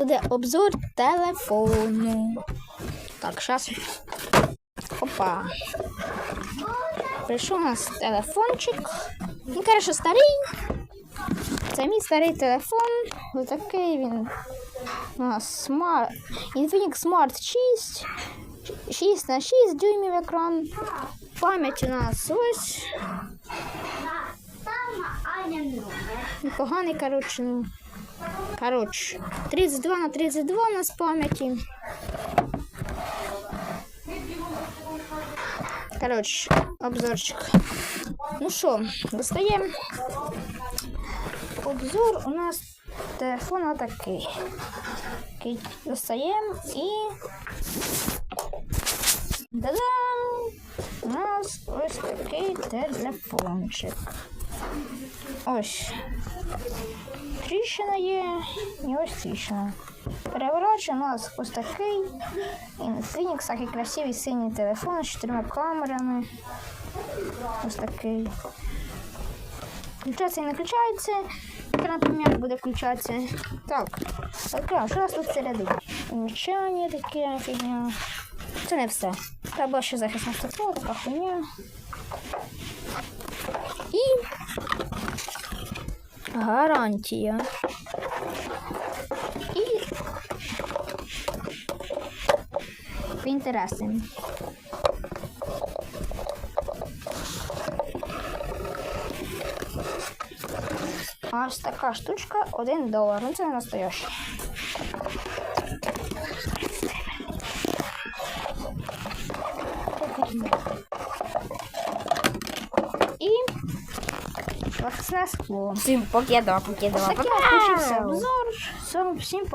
Буде обзор телефону. Так, зараз. Опа. Прийшов у нас телефончик. Він каже, старий. Це мій старий телефон. Ось такий він. У нас смарт. Infinix Smart 6. 6 на 6 дюймів екран. Пам'ять у нас ось. Непоганий, коротше. ну. Коротше, 32 на 32 у нас пам'яті. Коротше, обзорчик. Ну що, достаємо. Обзор у нас телефон отакий. Такий Достаємо і. Да-дам! У нас ось такий телефончик. Ось. Тріщина є і ось тріщина. Переворачує у нас ось такий Infinix, такий красивий синій телефон з чотирма камерами. Ось такий. Включається і не включається. Наприклад, буде включатися. Так. Так, що у нас тут всередині? Мічання таке фігня. Це не все. Треба ще захисна стекло, така хуйня. І гарантія. І інтересним. Ось така штучка 1 долар. Ну це не настоящий. І захисне скло. Всім покидала, покидала. Включився обзор. Всім